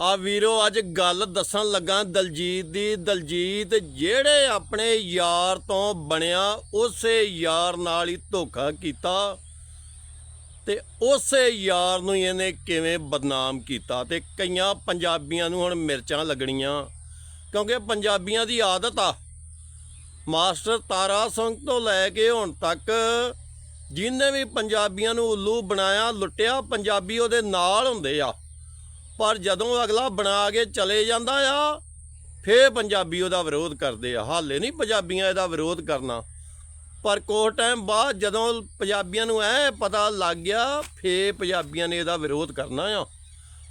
ਆ ਵੀਰੋ, ਅੱਜ ਗੱਲ ਦੱਸਣ ਲੱਗਾ ਦਲਜੀਤ ਦੀ। ਦਲਜੀਤ ਜਿਹੜੇ ਆਪਣੇ ਯਾਰ ਤੋਂ ਬਣਿਆ, ਉਸੇ ਯਾਰ ਨਾਲ ਹੀ ਧੋਖਾ ਕੀਤਾ ਤੇ ਉਸੇ ਯਾਰ ਨੂੰ ਹੀ ਇਹਨੇ ਕਿਵੇਂ ਬਦਨਾਮ ਕੀਤਾ ਤੇ ਕਈਆਂ ਪੰਜਾਬੀਆਂ ਨੂੰ ਹੁਣ ਮਿਰਚਾਂ ਲੱਗਣੀਆਂ। ਕਿਉਂਕਿ ਪੰਜਾਬੀਆਂ ਦੀ ਆਦਤ ਆ। ਮਾਸਟਰ ਤਾਰਾ ਸਿੰਘ ਤੋਂ ਲੈ ਕੇ ਹੁਣ ਤੱਕ ਜਿਹਨੇ ਵੀ ਪੰਜਾਬੀਆਂ ਨੂੰ ਉੱਲੂ ਬਣਾਇਆ, ਲੁੱਟਿਆ, ਪੰਜਾਬੀ ਉਹਦੇ ਨਾਲ ਹੁੰਦੇ ਆ। ਪਰ ਜਦੋਂ ਅਗਲਾ ਬਣਾ ਕੇ ਚਲੇ ਜਾਂਦਾ ਆ, ਫੇਰ ਪੰਜਾਬੀ ਉਹਦਾ ਵਿਰੋਧ ਕਰਦੇ ਆ। ਹਾਲੇ ਨਹੀਂ ਪੰਜਾਬੀਆਂ ਇਹਦਾ ਵਿਰੋਧ ਕਰਨਾ। ਪਰ ਕੁਝ ਟਾਈਮ ਬਾਅਦ ਜਦੋਂ ਪੰਜਾਬੀਆਂ ਨੂੰ ਐ ਪਤਾ ਲੱਗ ਗਿਆ, ਫੇਰ ਪੰਜਾਬੀਆਂ ਨੇ ਇਹਦਾ ਵਿਰੋਧ ਕਰਨਾ ਆ।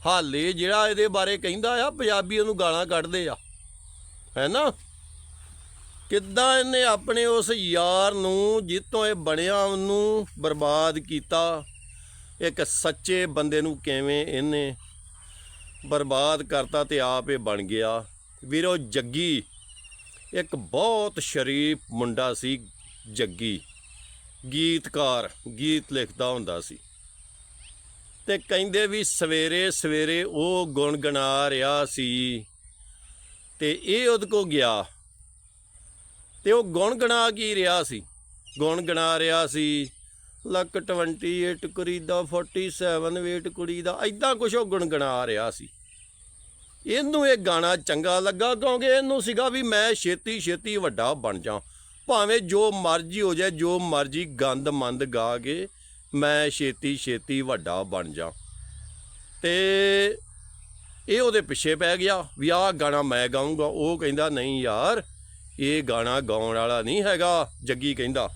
ਹਾਲੇ ਜਿਹੜਾ ਇਹਦੇ ਬਾਰੇ ਕਹਿੰਦਾ ਆ, ਪੰਜਾਬੀ ਉਹਨੂੰ ਗਾਲਾਂ ਕੱਢਦੇ ਆ। ਹੈ ਨਾ? ਕਿੱਦਾਂ ਇਹਨੇ ਆਪਣੇ ਉਸ ਯਾਰ ਨੂੰ, ਜਿੱਤੋਂ ਇਹ ਬਣਿਆ ਉਹਨੂੰ, ਬਰਬਾਦ ਕੀਤਾ। ਇੱਕ ਸੱਚੇ ਬੰਦੇ ਨੂੰ ਕਿਵੇਂ ਇਹਨੇ ਬਰਬਾਦ ਕਰਤਾ ਤੇ ਆਪ ਇਹ ਬਣ ਗਿਆ। ਵੀਰੋ, ਜੱਗੀ। ਇੱਕ ਬਹੁਤ ਸ਼ਰੀਫ ਮੁੰਡਾ ਸੀ ਜੱਗੀ। ਗੀਤਕਾਰ, ਗੀਤ ਲਿਖਦਾ ਹੁੰਦਾ ਸੀ। ਤੇ ਕਹਿੰਦੇ ਵੀ ਸਵੇਰੇ ਸਵੇਰੇ ਉਹ ਗੁਣਗੁਣਾ ਰਿਹਾ ਸੀ। ਤੇ ਇਹ ਉਹਦੇ ਕੋ ਗਿਆ। ਤੇ ਉਹ ਗੁਣ ਗਣਾ ਕੀ ਰਿਹਾ ਸੀ? ਗੁਣ ਗਣਾ ਰਿਹਾ ਸੀ ਲੱਕ 28 ਕੁੜੀ ਦਾ 47 ਵੇਟ ਕੁੜੀ ਦਾ ਐਦਾਂ ਕੁਛ ਉਹ ਗੁਣਗੁਣਾ ਰਿਹਾ ਸੀ। ਇਹਨੂੰ ਇਹ ਗਾਣਾ ਚੰਗਾ ਲੱਗਾ ਕਿਉਂਕਿ ਇਹਨੂੰ ਸੀਗਾ ਵੀ ਮੈਂ ਛੇਤੀ ਛੇਤੀ ਵੱਡਾ ਬਣ ਜਾ ਭਾਵੇਂ ਜੋ ਮਰਜ਼ੀ ਹੋ ਜਾਏ, ਜੋ ਮਰਜ਼ੀ ਗੰਦ ਮੰਦ ਗਾ ਕੇ ਮੈਂ ਛੇਤੀ ਛੇਤੀ ਵੱਡਾ ਬਣ ਜਾ ਤੇ ਇਹ ਉਹਦੇ ਪਿੱਛੇ ਪੈ ਗਿਆ ਵੀ ਆਹ ਗਾਣਾ ਮੈਂ ਗਾਉਂਗਾ ਉਹ ਕਹਿੰਦਾ, ਨਹੀਂ ਯਾਰ, ਇਹ ਗਾਣਾ ਗਾਉਣ ਵਾਲਾ ਨਹੀਂ ਹੈਗਾ। ਜੱਗੀ ਕਹਿੰਦਾ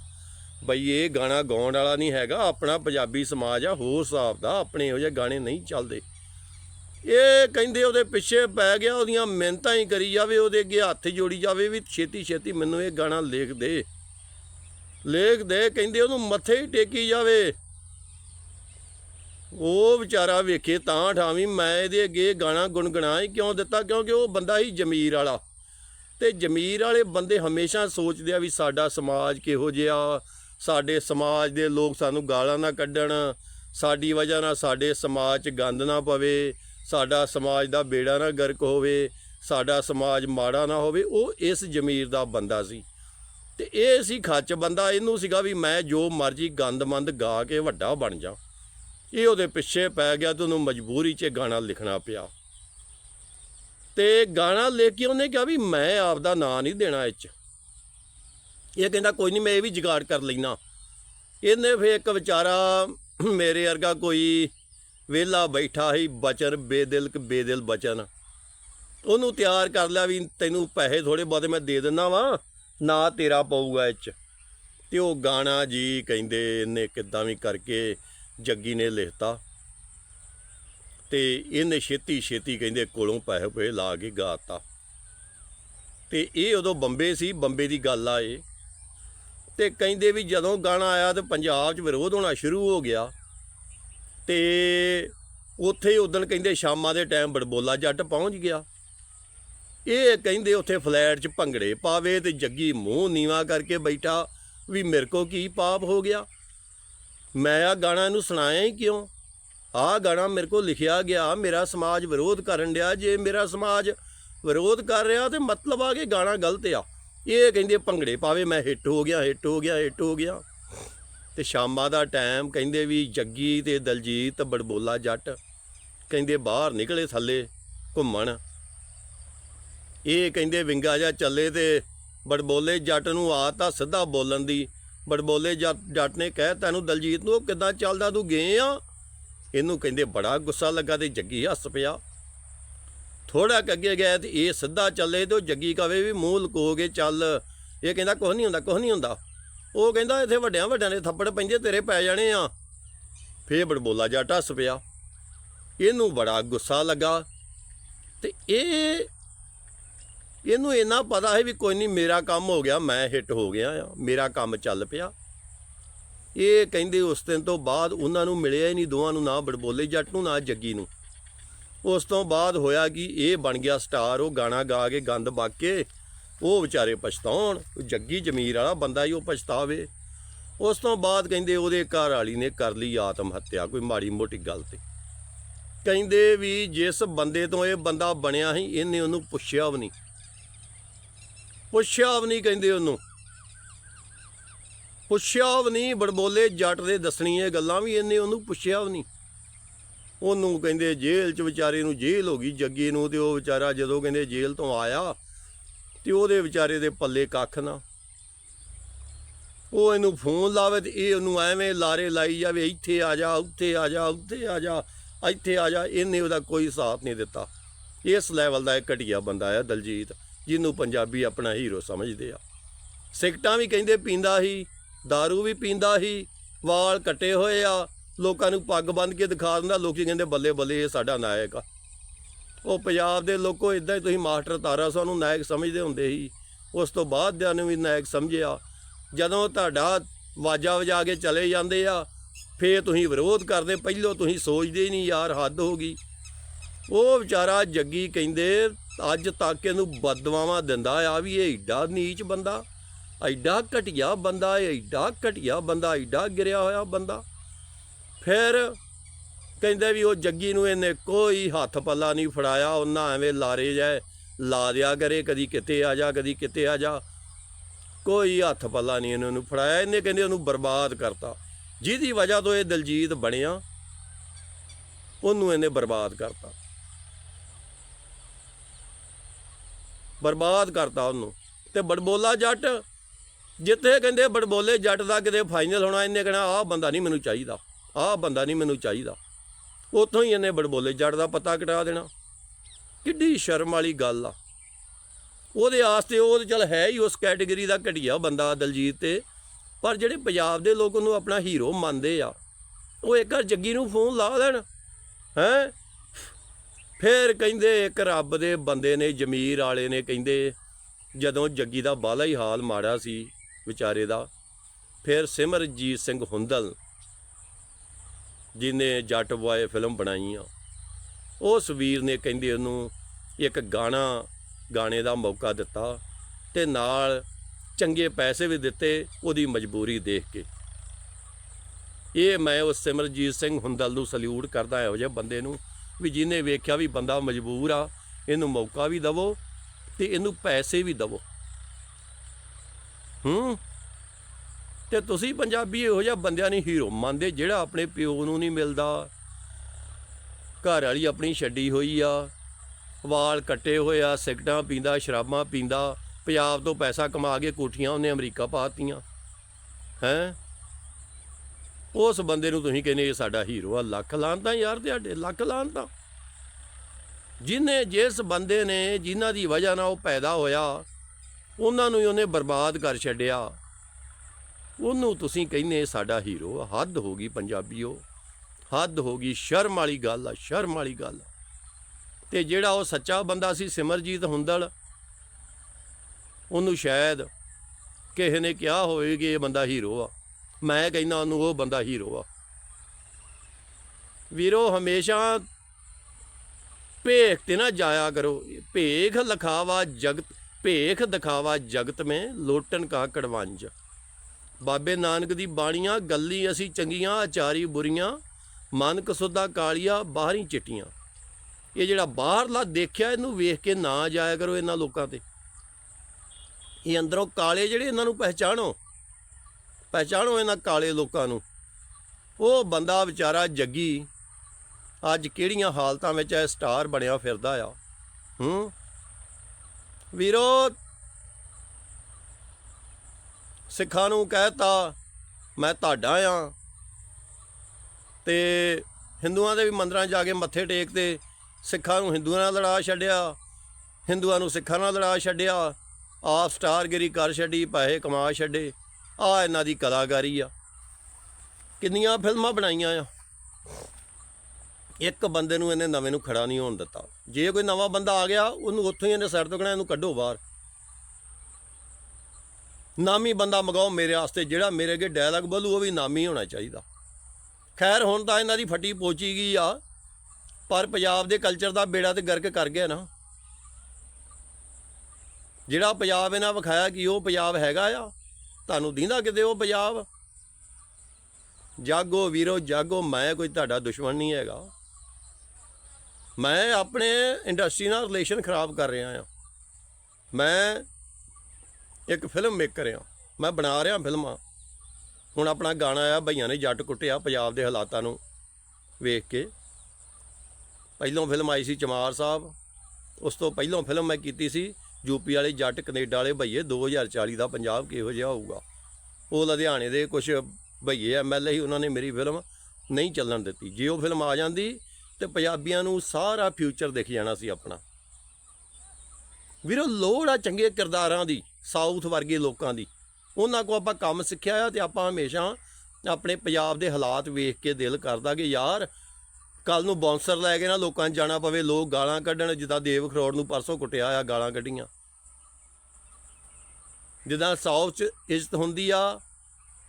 ਬਈ ਇਹ ਗਾਣਾ ਗਾਉਣ ਵਾਲਾ ਨਹੀਂ ਹੈਗਾ, ਆਪਣਾ ਪੰਜਾਬੀ ਸਮਾਜ ਆ, ਹੋਰ ਹਿਸਾਬ ਦਾ, ਆਪਣੇ ਇਹੋ ਜਿਹੇ ਗਾਣੇ ਨਹੀਂ ਚੱਲਦੇ। ਇਹ ਕਹਿੰਦੇ ਉਹਦੇ ਪਿੱਛੇ ਪੈ ਗਿਆ, ਉਹਦੀਆਂ ਮਿਹਨਤਾਂ ਹੀ ਕਰੀ ਜਾਵੇ, ਉਹਦੇ ਅੱਗੇ ਹੱਥ ਜੋੜੀ ਜਾਵੇ ਵੀ ਛੇਤੀ ਛੇਤੀ ਮੈਨੂੰ ਇਹ ਗਾਣਾ ਲਿਖ ਦੇ। ਲਿਖ ਦੇ, ਕਹਿੰਦੇ ਉਹਨੂੰ ਮੱਥੇ ਹੀ ਟੇਕੀ ਜਾਵੇ। ਉਹ ਵਿਚਾਰਾ ਵੇਖੇ ਤਾਂ ਠਾਵੀ, ਮੈਂ ਇਹਦੇ ਅੱਗੇ ਗਾਣਾ ਗੁੰਗਣਾ ਹੀ ਕਿਉਂ ਦਿੱਤਾ? ਕਿਉਂਕਿ ਉਹ ਬੰਦਾ ਹੀ ਜ਼ਮੀਰ ਵਾਲਾ। ਤੇ ਜ਼ਮੀਰ ਵਾਲੇ ਬੰਦੇ ਹਮੇਸ਼ਾ ਸੋਚਦੇ ਆ ਵੀ ਸਾਡਾ ਸਮਾਜ ਕਿਹੋ ਜਿਹਾ ਸਾਡੇ ਸਮਾਜ ਦੇ ਲੋਕ ਸਾਨੂੰ ਗਾਲਾਂ ਨਾ ਕੱਢਣ, ਸਾਡੀ ਵਜ੍ਹਾ ਨਾਲ ਸਾਡੇ ਸਮਾਜ 'ਚ ਗੰਦ ਨਾ ਪਵੇ, ਸਾਡਾ ਸਮਾਜ ਦਾ ਬੇੜਾ ਨਾ ਗਰਕ ਹੋਵੇ, ਸਾਡਾ ਸਮਾਜ ਮਾੜਾ ਨਾ ਹੋਵੇ, ਉਹ ਇਸ ਜ਼ਮੀਰ ਦਾ ਬੰਦਾ ਸੀ। ਤੇ ਇਹ ਸੀ ਖੱਚ ਬੰਦਾ, ਇਹਨੂੰ ਸੀਗਾ ਵੀ ਮੈਂ ਜੋ ਮਰਜ਼ੀ ਗੰਦਮੰਦ ਗਾ ਕੇ ਵੱਡਾ ਬਣ ਜਾ। ਇਹ ਉਹਦੇ ਪਿੱਛੇ ਪੈ ਗਿਆ ਤੇ ਉਹਨੂੰ ਮਜਬੂਰੀ 'ਚ ਗਾਣਾ ਲਿਖਣਾ ਪਿਆ। ਤੇ ਗਾਣਾ ਲਿਖ ਕੇ ਉਹਨੇ ਕਿਹਾ ਵੀ ਮੈਂ ਆਪ ਦਾ ਨਾਂ ਨਹੀਂ ਦੇਣਾ ਇਹ 'ਚ। ਇਹ ਕਹਿੰਦਾ ਕੋਈ ਨਹੀਂ ਮੈਂ ਇਹ ਵੀ ਜੁਗਾੜ ਕਰ ਲੈਣਾ ਇਹਨੇ ਫੇ ਇੱਕ ਵਿਚਾਰਾ ਮੇਰੇ ਵਰਗਾ ਕੋਈ ਵਿਹਲਾ ਬੈਠਾ ਸੀ, ਬਚਨ ਬੇਦਿਲ ਕ ਬੇਦਿਲ ਬਚਨ। ਉਹਨੂੰ ਤਿਆਰ ਕਰ ਲਿਆ ਵੀ ਤੈਨੂੰ ਪੈਸੇ ਥੋੜੇ ਬਹੁਤੇ ਮੈਂ ਦੇ ਦਿੰਦਾ ਵਾਂ, ਨਾ ਤੇਰਾ ਪਊਗਾ ਇਹ 'ਚ। ਤੇ ਉਹ ਗਾਣਾ ਜੀ ਕਹਿੰਦੇ ਇਹਨੇ ਕਿੱਦਾਂ ਵੀ ਕਰਕੇ ਜੱਗੀ ਨੇ ਲਿਖਤਾ। ਤੇ ਇਹਨੇ ਛੇਤੀ ਛੇਤੀ ਕਹਿੰਦੇ ਕੋਲੋਂ ਪੈਸੇ ਪਏ ਲਾ ਕੇ ਗਾਤਾ। ਤੇ ਇਹ ਉਦੋਂ ਬੰਬੇ ਸੀ, ਬੰਬੇ ਦੀ ਗੱਲ ਆ ਇਹ। ਤੇ ਕਹਿੰਦੇ ਵੀ ਜਦੋਂ ਗਾਣਾ ਆਇਆ ਤੇ ਪੰਜਾਬ 'ਚ ਵਿਰੋਧ ਹੋਣਾ ਸ਼ੁਰੂ ਹੋ ਗਿਆ। ਤੇ ਉੱਥੇ ਉਦੋਂ ਕਹਿੰਦੇ ਸ਼ਾਮਾਂ ਦੇ ਟਾਈਮ ਬੜਬੋਲਾ ਜੱਟ ਪਹੁੰਚ ਗਿਆ। ਇਹ ਕਹਿੰਦੇ ਉੱਥੇ ਫਲੈਟ 'ਚ ਭੰਗੜੇ ਪਾਵੇ ਤੇ ਜੱਗੀ ਮੂੰਹ ਨੀਵਾ ਕਰਕੇ ਬੈਠਾ ਵੀ ਮੇਰੇ ਕੋ ਕੀ ਪਾਪ ਹੋ ਗਿਆ। ਮੈਂ ਆ ਗਾਣਾ ਇਹਨੂੰ ਸੁਣਾਇਆ ਹੀ ਕਿਉਂ? ਆਹ ਗਾਣਾ ਮੇਰੇ ਕੋ ਲਿਖਿਆ ਗਿਆ, ਮੇਰਾ ਸਮਾਜ ਵਿਰੋਧ ਕਰਨ ਡਿਆ। ਜੇ ਮੇਰਾ ਸਮਾਜ ਵਿਰੋਧ ਕਰ ਰਿਹਾ ਤੇ ਮਤਲਬ ਆ ਕਿ ਗਾਣਾ ਗਲਤ ਆ। ਇਹ ਕਹਿੰਦੇ ਭੰਗੜੇ ਪਾਵੇ, ਮੈਂ ਹਿੱਟ ਹੋ ਗਿਆ, ਹਿੱਟ ਹੋ ਗਿਆ, ਹਿੱਟ ਹੋ ਗਿਆ। ਤੇ ਸ਼ਾਮਾਂ ਦਾ ਟਾਈਮ ਕਹਿੰਦੇ ਵੀ ਜੱਗੀ ਤੇ ਦਲਜੀਤ ਬੜਬੋਲਾ ਜੱਟ। ਕਹਿੰਦੇ ਬਾਹਰ ਨਿਕਲੇ ਥੱਲੇ ਘੁੰਮਣ। ਇਹ ਕਹਿੰਦੇ ਵਿੰਗਾ ਜਾ ਚੱਲੇ ਤੇ ਬੜਬੋਲੇ ਜੱਟ ਨੂੰ ਆਤਾ ਸਿੱਧਾ ਬੋਲਣ ਦੀ। ਬੜਬੋਲੇ ਜੱਟ ਜੱਟ ਨੇ ਕਹਿ ਤੈਨੂੰ ਦਲਜੀਤ ਨੂੰ, ਉਹ ਕਿੱਦਾਂ ਚੱਲਦਾ, ਤੂੰ ਗਏ ਆ? ਇਹਨੂੰ ਕਹਿੰਦੇ ਬੜਾ ਗੁੱਸਾ ਲੱਗਾ ਤੇ ਜੱਗੀ ਹੱਸ ਪਿਆ। ਥੋੜਾ ਕੁ ਅੱਗੇ ਗਿਆ ਤੇ ਇਹ ਸਿੱਧਾ ਚੱਲੇ ਤੇ ਉਹ ਜੱਗੀ ਕਵੇ ਵੀ ਮੂੰਹ ਲਕੋ ਚੱਲ। ਇਹ ਕਹਿੰਦਾ ਕੁਝ ਨਹੀਂ ਹੁੰਦਾ ਕੁਝ ਨਹੀਂ ਹੁੰਦਾ। ਉਹ ਕਹਿੰਦਾ, ਇੱਥੇ ਵੱਡਿਆਂ ਵੱਡਿਆਂ ਦੇ ਥੱਪੜ ਪੈਂਦੇ, ਤੇਰੇ ਪੈ ਜਾਣੇ ਆ। ਫੇਰ ਬੜਬੋਲਾ ਜੱਟ ਹੱਸ ਪਿਆ। ਇਹਨੂੰ ਬੜਾ ਗੁੱਸਾ ਲੱਗਾ। ਤੇ ਇਹ, ਇਹਨੂੰ ਇੰਨਾ ਪਤਾ ਹੈ ਵੀ ਕੋਈ ਨਹੀਂ, ਮੇਰਾ ਕੰਮ ਹੋ ਗਿਆ, ਮੈਂ ਹਿੱਟ ਹੋ ਗਿਆ ਆ। ਮੇਰਾ ਕੰਮ ਚੱਲ ਪਿਆ। ਇਹ ਕਹਿੰਦੇ ਉਸ ਦਿਨ ਤੋਂ ਬਾਅਦ ਉਹਨਾਂ ਨੂੰ ਮਿਲਿਆ ਹੀ ਨਹੀਂ, ਦੋਵਾਂ ਨੂੰ ਨਾ ਬੜਬੋਲੇ ਜੱਟ ਨੂੰ, ਨਾ ਜੱਗੀ ਨੂੰ। ਉਸ ਤੋਂ ਬਾਅਦ ਹੋਇਆ ਕਿ, ਇਹ ਬਣ ਗਿਆ ਸਟਾਰ, ਉਹ ਗਾਣਾ ਗਾ ਕੇ ਗੰਦ ਵਗ ਕੇ ਉਹ ਵਿਚਾਰੇ ਪਛਤਾਉਣ ਜੱਗੀ ਜ਼ਮੀਰ ਵਾਲਾ ਬੰਦਾ ਹੀ ਉਹ ਪਛਤਾਵੇ। ਉਸ ਤੋਂ ਬਾਅਦ ਕਹਿੰਦੇ ਉਹਦੇ ਘਰ ਵਾਲੀ ਨੇ ਕਰ ਲਈ ਆਤਮ ਹੱਤਿਆ, ਕੋਈ ਮਾੜੀ ਮੋਟੀ ਗੱਲ ਤੇ। ਕਹਿੰਦੇ ਵੀ ਜਿਸ ਬੰਦੇ ਤੋਂ ਇਹ ਬੰਦਾ ਬਣਿਆ ਸੀ, ਇਹਨੇ ਉਹਨੂੰ ਪੁੱਛਿਆ ਵੀ ਨਹੀਂ। ਪੁੱਛਿਆ ਵੀ ਨਹੀਂ ਕਹਿੰਦੇ ਉਹਨੂੰ। ਪੁੱਛਿਆ ਵੀ ਨਹੀਂ, ਬੜਬੋਲੇ ਜੱਟ ਦੇ ਦੱਸਣੀ ਇਹ ਗੱਲਾਂ ਵੀ ਇਹਨੇ ਉਹਨੂੰ ਪੁੱਛਿਆ ਵੀ ਨਹੀਂ। ਉਹਨੂੰ ਕਹਿੰਦੇ ਜੇਲ੍ਹ 'ਚ ਵਿਚਾਰੇ ਨੂੰ ਜੇਲ੍ਹ ਹੋ ਗਈ, ਜੱਗੀ ਨੂੰ ਤੇ ਉਹ ਵਿਚਾਰਾ ਜਦੋਂ ਕਹਿੰਦੇ ਜੇਲ੍ਹ ਤੋਂ ਆਇਆ ਤੇ ਉਹਦੇ ਵਿਚਾਰੇ ਦੇ ਪੱਲੇ ਕੱਖ ਨਾ। ਉਹ ਇਹਨੂੰ ਫੋਨ ਲਾਵੇ ਤੇ ਇਹ ਉਹਨੂੰ ਐਵੇਂ ਲਾਰੇ ਲਾਈ ਜਾਵੇ, ਇੱਥੇ ਆ ਜਾ, ਉੱਥੇ ਆ ਜਾ, ਉੱਥੇ ਆ ਜਾ, ਇੱਥੇ ਆ ਜਾ, ਇਹਨੇ ਉਹਦਾ ਕੋਈ ਸਾਥ ਨਹੀਂ ਦਿੱਤਾ। ਇਸ ਲੈਵਲ ਦਾ ਇੱਕ ਘਟੀਆ ਬੰਦਾ ਆ ਦਲਜੀਤ, ਜਿਹਨੂੰ ਪੰਜਾਬੀ ਆਪਣਾ ਹੀਰੋ ਸਮਝਦੇ ਆ। ਸਿਕਟਾਂ ਵੀ ਕਹਿੰਦੇ ਪੀਂਦਾ ਸੀ दारू ਵੀ ਪੀਂਦਾ ਸੀ, ਵਾਲ ਕੱਟੇ ਹੋਏ ਆ ਲੋਕਾਂ ਨੂੰ ਪੱਗ ਬੰਨ੍ਹ ਕੇ ਦਿਖਾ ਦਿੰਦਾ, ਲੋਕੀ ਕਹਿੰਦੇ ਬੱਲੇ ਬੱਲੇ, ਇਹ ਸਾਡਾ ਨਾਇਕ ਆ। ਉਹ ਪੰਜਾਬ ਦੇ ਲੋਕੋ ਇਦਾਂ ਹੀ ਤੁਸੀਂ ਮਾਸਟਰ ਤਾਰਾ ਸਾਹਿਬ ਨੂੰ ਨਾਇਕ ਸਮਝਦੇ ਹੁੰਦੇ ਸੀ। ਉਸ ਤੋਂ ਬਾਅਦ ਦਿਆਂ ਨੂੰ ਵੀ ਨਾਇਕ ਸਮਝਿਆ, ਜਦੋਂ ਤੁਹਾਡਾ ਵਾਜਾ ਵਜਾ ਕੇ ਚਲੇ ਜਾਂਦੇ ਆ, ਫੇਰ ਤੁਸੀਂ ਵਿਰੋਧ ਕਰਦੇ, ਪਹਿਲੋਂ ਤੁਸੀਂ ਸੋਚਦੇ ਹੀ ਨਹੀਂ ਯਾਰ ਹੱਦ ਹੋ ਗਈ। ਉਹ ਵਿਚਾਰਾ ਜੱਗੀ ਕਹਿੰਦੇ, ਅੱਜ ਤੱਕ ਇਹਨੂੰ ਬਦਦੁਆਵਾਂ ਦਿੰਦਾ ਆ ਵੀ ਇਹ ਏਡਾ ਨੀਚ ਬੰਦਾ ਐਡਾ ਘਟੀਆ ਬੰਦਾ ਐਡਾ ਘਟੀਆ ਬੰਦਾ ਐਡਾ ਗਿਰਿਆ ਹੋਇਆ ਬੰਦਾ। ਫਿਰ ਕਹਿੰਦੇ ਵੀ ਉਹ ਜੱਗੀ ਨੂੰ ਇਹਨੇ ਕੋਈ ਹੱਥ ਪੱਲਾ ਨਹੀਂ ਫੜਾਇਆ, ਉਹਨਾਂ ਐਵੇਂ ਲਾਰੇ ਜਾਏ ਲਾ ਦਿਆ ਕਰੇ, ਕਦੀ ਕਿਤੇ ਆ ਜਾ, ਕਦੀ ਕਿਤੇ ਆ ਜਾ। ਕੋਈ ਹੱਥ ਪੱਲਾ ਨਹੀਂ ਇਹਨਾਂ ਨੂੰ ਫੜਾਇਆ, ਇਹਨੇ ਕਹਿੰਦੇ ਉਹਨੂੰ ਬਰਬਾਦ ਕਰਤਾ। ਜਿਹਦੀ ਵਜ੍ਹਾ ਤੋਂ ਇਹ ਦਲਜੀਤ ਬਣਿਆ, ਉਹਨੂੰ ਇਹਨੇ ਬਰਬਾਦ ਕਰਤਾ। ਬਰਬਾਦ ਕਰਤਾ ਉਹਨੂੰ। ਤੇ ਬੜਬੋਲਾ ਜੱਟ, ਜਿੱਥੇ ਕਹਿੰਦੇ ਬੜਬੋਲੇ ਜੱਟ ਦਾ ਕਿਤੇ ਫਾਈਨਲ ਹੋਣਾ, ਇਹਨੇ ਕਹਿਣਾ, ਆਹ ਬੰਦਾ ਨਹੀਂ ਮੈਨੂੰ ਚਾਹੀਦਾ। ਆਹ ਬੰਦਾ ਨਹੀਂ ਮੈਨੂੰ ਚਾਹੀਦਾ। ਉੱਥੋਂ ਹੀ ਇਹਨੇ ਬੜਬੋਲੇ ਜੱਟ ਦਾ ਪਤਾ ਕਟਾ ਦੇਣਾ। ਕਿੱਡੀ ਸ਼ਰਮ ਵਾਲੀ ਗੱਲ ਆ। ਉਹਦੇ ਆਸਤੇ ਉਹ ਤਾਂ ਚੱਲ ਹੈ ਹੀ ਉਸ ਕੈਟਾਗਰੀ ਦਾ ਘਟੀਆ ਬੰਦਾ ਦਲਜੀਤ ਤੇ। ਪਰ ਜਿਹੜੇ ਪੰਜਾਬ ਦੇ ਲੋਕ ਉਹਨੂੰ ਆਪਣਾ ਹੀਰੋ ਮੰਨਦੇ ਆ, ਉਹ ਇੱਕ ਵਾਰ ਜੱਗੀ ਨੂੰ ਫੋਨ ਲਾ ਦੇਣ, ਹੈ? ਫਿਰ ਕਹਿੰਦੇ ਇੱਕ ਰੱਬ ਦੇ ਬੰਦੇ ਨੇ, ਜ਼ਮੀਰ ਵਾਲੇ ਨੇ ਕਹਿੰਦੇ, ਜਦੋਂ ਜੱਗੀ ਦਾ ਬਾਲਾ ਹੀ ਹਾਲ ਮਾੜਾ ਸੀ ਵਿਚਾਰੇ ਦਾ, ਫਿਰ ਸਿਮਰਜੀਤ ਸਿੰਘ ਹੁੰਦਲ ਜਿਹਨੇ ਜੱਟ ਬੁਆਏ ਫਿਲਮ ਬਣਾਈ ਆ ਉਸ ਵੀਰ ਨੇ ਕਹਿੰਦੇ ਉਹਨੂੰ ਇੱਕ ਗਾਣਾ, ਗਾਣੇ ਦਾ ਮੌਕਾ ਦਿੱਤਾ ਤੇ ਨਾਲ ਚੰਗੇ ਪੈਸੇ ਵੀ ਦਿੱਤੇ ਉਹਦੀ ਮਜਬੂਰੀ ਦੇਖ ਕੇ। ਇਹ ਮੈਂ ਉਸ ਸਿਮਰਜੀਤ ਸਿੰਘ ਹੁੰਦਲ ਨੂੰ ਸਲੂਟ ਕਰਦਾ ਇਹੋ ਜਿਹੇ ਬੰਦੇ ਨੂੰ ਵੀ ਜਿਹਨੇ ਵੇਖਿਆ ਵੀ ਬੰਦਾ ਮਜਬੂਰ ਆ, ਇਹਨੂੰ ਮੌਕਾ ਵੀ ਦਵੋ ਤੇ ਇਹਨੂੰ ਪੈਸੇ ਵੀ ਦਵੋ। ਹੂੰ? ਤੇ ਤੁਸੀਂ ਪੰਜਾਬੀ ਇਹੋ ਜਿਹਾ ਬੰਦਿਆਂ ਨਹੀਂ ਹੀਰੋ ਮੰਨਦੇ ਜਿਹੜਾ ਆਪਣੇ ਪਿਓ ਨੂੰ ਨਹੀਂ ਮਿਲਦਾ? ਘਰ ਵਾਲੀ ਆਪਣੀ ਛੱਡੀ ਹੋਈ ਆ, ਵਾਲ ਕੱਟੇ ਹੋਏ ਆ ਸਿਗਟਾਂ ਪੀਂਦਾ, ਸ਼ਰਾਬਾਂ ਪੀਂਦਾ, ਪੰਜਾਬ ਤੋਂ ਪੈਸਾ ਕਮਾ ਕੇ ਕੋਠੀਆਂ ਉਹਨੇ ਅਮਰੀਕਾ ਪਾਤੀਆਂ ਹੈ? ਉਸ ਬੰਦੇ ਨੂੰ ਤੁਸੀਂ ਕਹਿੰਦੇ ਇਹ ਸਾਡਾ ਹੀਰੋ ਆ, ਲੱਖ ਲਾਂਤਾਂ ਯਾਰ ਤੁਹਾਡੇ, ਲੱਖ ਲਾਂਤਾਂ ਜਿਨੇ ਜਿਸ ਬੰਦੇ ਨੇ ਜਿਨ੍ਹਾਂ ਦੀ ਵਜ੍ਹਾ ਨਾਲ ਉਹ ਪੈਦਾ ਹੋਇਆ, ਉਹਨਾਂ ਨੂੰ ਹੀ ਉਹਨੇ ਬਰਬਾਦ ਕਰ ਛੱਡਿਆ। ਉਹਨੂੰ ਤੁਸੀਂ ਕਹਿੰਦੇ ਸਾਡਾ ਹੀਰੋ ਆ, ਹੱਦ ਹੋ ਗਈ ਪੰਜਾਬੀਓ। ਹੱਦ ਹੋ ਗਈ, ਸ਼ਰਮ ਵਾਲੀ ਗੱਲ ਆ, ਸ਼ਰਮ ਵਾਲੀ ਗੱਲ ਆ। ਤੇ ਜਿਹੜਾ ਉਹ ਸੱਚਾ ਬੰਦਾ ਸੀ, ਸਿਮਰਜੀਤ ਹੁੰਦਲ, ਉਹਨੂੰ ਸ਼ਾਇਦ ਕਿਸੇ ਨੇ ਕਿਹਾ ਹੋਵੇ ਕਿ ਇਹ ਬੰਦਾ ਹੀਰੋ ਆ। ਮੈਂ ਕਹਿੰਦਾ ਉਹਨੂੰ ਉਹ ਬੰਦਾ ਹੀਰੋ ਆ। ਵੀਰੋ, ਹਮੇਸ਼ਾ ਭੇਖ ਤੇ ਨਾ ਜਾਇਆ ਕਰੋ। ਭੇਖ ਲਖਾਵਾ ਜਗਤ, ਭੇਖ ਦਿਖਾਵਾ ਜਗਤ ਮੇ ਲੋਟਨ ਕਾ ਕੜਵੰਜ। ਬਾਬੇ ਨਾਨਕ ਦੀ ਬਾਣੀਆਂ, ਗੱਲੀ ਅਸੀਂ ਚੰਗੀਆਂ, ਆਚਾਰੀ ਬੁਰੀਆਂ, ਮਨ ਕਸੁੱਦਾ ਕਾਲੀਆਂ, ਬਾਹਰੀ ਚਿੱਟੀਆਂ। ਇਹ ਜਿਹੜਾ ਬਾਹਰਲਾ ਦੇਖਿਆ, ਇਹਨੂੰ ਵੇਖ ਕੇ ਨਾ ਜਾਇਆ ਕਰੋ ਇਹਨਾਂ ਲੋਕਾਂ ਤੇ। ਇਹ ਅੰਦਰੋਂ ਕਾਲੇ ਜਿਹੜੇ ਇਹਨਾਂ ਨੂੰ ਪਹਿਚਾਣੋ ਪਹਿਚਾਣੋ ਇਹਨਾਂ ਕਾਲੇ ਲੋਕਾਂ ਨੂੰ। ਉਹ ਬੰਦਾ ਵਿਚਾਰਾ ਜੱਗੀ, ਅੱਜ ਕਿਹੜੀਆਂ ਹਾਲਤਾਂ ਵਿੱਚ ਇਹ ਸਟਾਰ ਬਣਿਆ ਫਿਰਦਾ ਆ। ਹੂੰ? ਵੀਰੋ ਸਿੱਖਾਂ ਨੂੰ ਕਹਿਤਾ, ਮੈਂ ਤੁਹਾਡਾ ਆ। ਤੇ ਹਿੰਦੂਆਂ ਦੇ ਵੀ ਮੰਦਰਾਂ 'ਚ ਜਾ ਕੇ ਮੱਥੇ ਟੇਕ ਤੇ ਸਿੱਖਾਂ ਨੂੰ ਹਿੰਦੂਆਂ ਨਾਲ ਲੜਾ ਛੱਡਿਆ, ਹਿੰਦੂਆਂ ਨੂੰ ਸਿੱਖਾਂ ਨਾਲ ਲੜਾ ਛੱਡਿਆ, ਆਪ ਸਟਾਰਗਿਰੀ ਕਰ ਛੱਡੀ, ਪੈਸੇ ਕਮਾ ਛੱਡੇ ਆ ਇਹਨਾਂ ਦੀ ਕਲਾਕਾਰੀ ਆ। ਕਿੰਨੀਆਂ ਫਿਲਮਾਂ ਬਣਾਈਆਂ ਆ। ਇੱਕ ਬੰਦੇ ਨੂੰ ਇਹਨੇ ਨਵੇਂ ਨੂੰ ਖੜਾ ਨਹੀਂ ਹੋਣ ਦਿੱਤਾ। ਜੇ ਕੋਈ ਨਵਾਂ ਬੰਦਾ ਆ ਗਿਆ, ਉਹਨੂੰ ਉੱਥੋਂ ਹੀ ਇਹਨੇ ਸਿਰ ਤੋਂ ਕਹਿਣਾ ਇਹਨੂੰ ਕੱਢੋ ਬਾਹਰ। ਨਾਮੀ ਬੰਦਾ ਮਗਾਓ ਮੇਰੇ ਵਾਸਤੇ, ਜਿਹੜਾ ਮੇਰੇ ਅੱਗੇ ਡਾਇਲੌਗ ਬੋਲੂ, ਉਹ ਵੀ ਨਾਮੀ ਹੋਣਾ ਚਾਹੀਦਾ। ਖੈਰ, ਹੁਣ ਤਾਂ ਇਹਨਾਂ ਦੀ ਫੱਟੀ ਪੋਚੀ ਗਈ ਆ? ਪਰ ਪੰਜਾਬ ਦੇ ਕਲਚਰ ਦਾ ਬੇੜਾ ਤੇ ਗਰਕ ਕਰ ਗਿਆ ਨਾ। ਜਿਹੜਾ ਪੰਜਾਬ ਇਹਨਾਂ ਵਿਖਾਇਆ ਕਿ ਉਹ ਪੰਜਾਬ ਹੈਗਾ ਆ, ਤੁਹਾਨੂੰ ਦੀਂਦਾ ਕਿਤੇ ਉਹ ਪੰਜਾਬ? ਜਾਗੋ ਵੀਰੋ, ਜਾਗੋ, ਮੈਂ ਕੋਈ ਤੁਹਾਡਾ ਦੁਸ਼ਮਣ ਨਹੀਂ ਹੈਗਾ। ਮੈਂ ਆਪਣੇ ਇੰਡਸਟਰੀ ਨਾਲ ਰਿਲੇਸ਼ਨ ਖਰਾਬ ਕਰ ਰਿਹਾ ਆ। ਮੈਂ ਇੱਕ ਫਿਲਮ ਮੇਕਰ ਆ ਮੈਂ ਬਣਾ ਰਿਹਾ ਫਿਲਮਾਂ। ਹੁਣ ਆਪਣਾ ਗਾਣਾ ਆ ਭਈਆਂ ਨੇ ਜੱਟ ਕੁੱਟਿਆ ਪੰਜਾਬ ਦੇ ਹਾਲਾਤਾਂ ਨੂੰ ਵੇਖ ਕੇ। ਪਹਿਲੋਂ ਫਿਲਮ ਆਈ ਸੀ ਚਮਾਰ ਸਾਹਿਬ। ਉਸ ਤੋਂ ਪਹਿਲੋਂ ਫਿਲਮ ਮੈਂ ਕੀਤੀ ਸੀ ਯੂਪੀ ਵਾਲੇ ਜੱਟ ਕੈਨੇਡਾ ਵਾਲੇ ਭਈਏ 2040 ਦਾ ਪੰਜਾਬ ਕਿਹੋ ਜਿਹਾ ਹੋਊਗਾ। ਉਹ ਲੁਧਿਆਣੇ ਦੇ ਕੁਝ ਭਈਏ ਐਮਐਲਏ ਹੀ ਉਹਨਾਂ ਨੇ ਮੇਰੀ ਫਿਲਮ ਨਹੀਂ ਚੱਲਣ ਦਿੱਤੀ। ਜੇ ਉਹ ਫਿਲਮ ਆ ਜਾਂਦੀ ਤੇ ਪੰਜਾਬੀਆਂ ਨੂੰ ਸਾਰਾ ਫਿਊਚਰ ਦਿਖ ਜਾਣਾ ਸੀ ਆਪਣਾ। ਵੀਰੋ, ਲੋੜ ਆ ਚੰਗੇ ਕਿਰਦਾਰਾਂ ਦੀ। ਸਾਊਥ ਵਰਗੇ ਲੋਕਾਂ ਦੀ। ਉਹਨਾਂ ਕੋ ਆਪਾਂ ਕੰਮ ਸਿੱਖਿਆ ਆ ਤੇ ਆਪਾਂ ਹਮੇਸ਼ਾ ਆਪਣੇ ਪੰਜਾਬ ਦੇ ਹਾਲਾਤ ਵੇਖ ਕੇ ਦਿਲ ਕਰਦਾ ਕਿ ਯਾਰ ਕੱਲ ਨੂੰ ਬਾਉਂਸਰ ਲੈ ਕੇ ਨਾ ਲੋਕਾਂ 'ਚ ਜਾਣਾ ਪਵੇ, ਲੋਕ ਗਾਲਾਂ ਕੱਢਣ, ਜਿੱਦਾਂ ਦੇਵ ਖਰੋੜ ਨੂੰ ਪਰਸੋਂ ਕੁੱਟਿਆ ਆ ਗਾਲਾਂ ਕੱਢੀਆਂ। ਜਿੱਦਾਂ ਸਾਊਥ 'ਚ ਇੱਜ਼ਤ ਹੁੰਦੀ ਆ,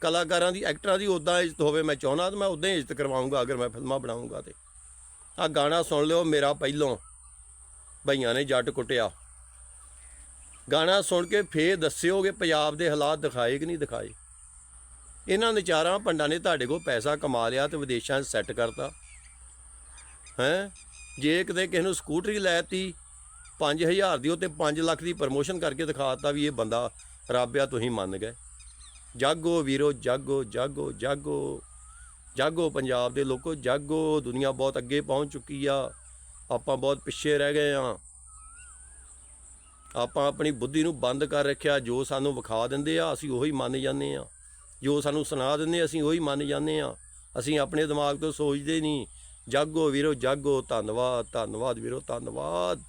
ਕਲਾਕਾਰਾਂ ਦੀ, ਐਕਟਰਾਂ ਦੀ ਉਦਾਂ ਇੱਜ਼ਤ ਹੋਵੇ, ਮੈਂ ਚਾਹੁੰਦਾ ਤਾਂ ਮੈਂ ਉਦਾਂ ਹੀ ਇੱਜ਼ਤ ਕਰਵਾਉਂਗਾ, ਅਗਰ ਮੈਂ ਫਿਲਮਾਂ ਬਣਾਉਂਗਾ ਤੇ। ਆ ਗਾਣਾ ਸੁਣ ਲਿਓ ਮੇਰਾ ਪਹਿਲੋਂ ਭਈਆਂ ਨੇ ਜੱਟ ਕੁੱਟਿਆ। ਗਾਣਾ ਸੁਣ ਕੇ ਫੇਰ ਦੱਸਿਓਗੇ ਪੰਜਾਬ ਦੇ ਹਾਲਾਤ ਦਿਖਾਏ ਕਿ ਨਹੀਂ ਦਿਖਾਏ। ਇਹਨਾਂ ਵਿਚਾਰਾਂ ਪੰਡਾਂ ਨੇ ਤੁਹਾਡੇ ਕੋਲ ਪੈਸਾ ਕਮਾ ਲਿਆ ਤੇ ਵਿਦੇਸ਼ਾਂ 'ਚ ਸੈੱਟ ਕਰਤਾ। ਹੈ? ਜੇ ਕਿਤੇ ਕਿਸੇ ਨੂੰ ਸਕੂਟਰੀ ਲੈਤੀ 5000 ਦੀ ਉਹ ਤੇ 5 ਲੱਖ ਦੀ ਪ੍ਰਮੋਸ਼ਨ ਕਰਕੇ ਦਿਖਾਤਾ ਵੀ ਇਹ ਬੰਦਾ ਰੱਬ ਆ, ਤੁਸੀਂ ਮੰਨ ਗਏ। ਜਾਗੋ ਵੀਰੋ, ਜਾਗੋ ਜਾਗੋ ਜਾਗੋ। ਜਾਗੋ ਪੰਜਾਬ ਦੇ ਲੋਕੋ, ਜਾਗੋ। ਦੁਨੀਆ ਬਹੁਤ ਅੱਗੇ ਪਹੁੰਚ ਚੁੱਕੀ ਆ। ਆਪਾਂ ਬਹੁਤ ਪਿੱਛੇ ਰਹਿ ਗਏ ਆ। ਆਪਾਂ ਆਪਣੀ ਬੁੱਧੀ ਨੂੰ ਬੰਦ ਕਰ ਰੱਖਿਆ, ਜੋ ਸਾਨੂੰ ਵਿਖਾ ਦਿੰਦੇ ਆ, ਅਸੀਂ ਉਹੀ ਮੰਨ ਜਾਂਦੇ ਆ। ਜੋ ਸਾਨੂੰ ਸੁਣਾ ਦਿੰਦੇ, ਅਸੀਂ ਉਹੀ ਮੰਨ ਜਾਂਦੇ ਆ। ਅਸੀਂ ਆਪਣੇ ਦਿਮਾਗ ਤੋਂ ਸੋਚਦੇ ਨਹੀਂ। ਜਾਗੋ ਵੀਰੋ, ਜਾਗੋ, ਧੰਨਵਾਦ ਧੰਨਵਾਦ ਵੀਰੋ, ਧੰਨਵਾਦ।